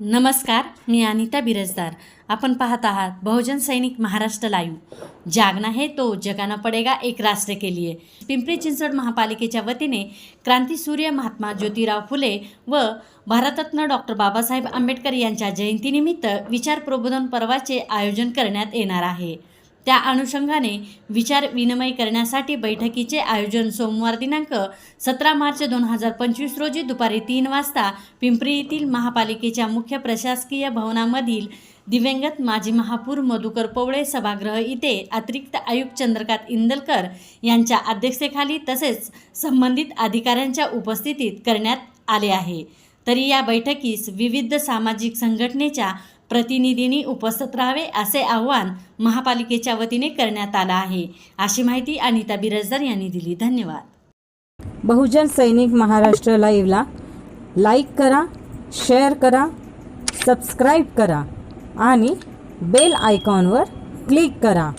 नमस्कार मी अनिता बिरजदार. आपण पाहत आहात बहुजन सैनिक महाराष्ट्र लाईव्ह. जागना है तो जगाना पडेगा एक राष्ट्र के लिए. पिंपरी चिंचवड महापालिकेच्या वतीने क्रांतीसूर्य महात्मा ज्योतिराव फुले व भारतरत्न डॉक्टर बाबासाहेब आंबेडकर यांच्या जयंतीनिमित्त विचार प्रबोधन पर्वाचे आयोजन करण्यात येणार आहे. त्या अनुषंगाने विचार विनिमय करण्यासाठी बैठकीचे आयोजन सोमवार दिनांक सतरा मार्च दोन हजार पंचवीस रोजी दुपारी तीन वाजता पिंपरी येथील महापालिकेच्या मुख्य प्रशासकीय भवनामधील दिवंगत माजी महापौर मधुकर पवळे सभागृह इथे अतिरिक्त आयुक्त चंद्रकांत इंदलकर यांच्या अध्यक्षतेखाली तसेच संबंधित अधिकाऱ्यांच्या उपस्थितीत करण्यात आले आहे. तरी या बैठकीस विविध सामाजिक संघटनेच्या प्रतिनिधींनी उपस्थित राहावे असे आवाहन महापालिकेच्या वतीने करण्यात आलं आहे. अशी माहिती अनिता बिरजदार यांनी दिली. धन्यवाद. बहुजन सैनिक महाराष्ट्र लाईव्हला लाईक करा शेअर करा सबस्क्राईब करा आणि बेल आयकॉनवर क्लिक करा.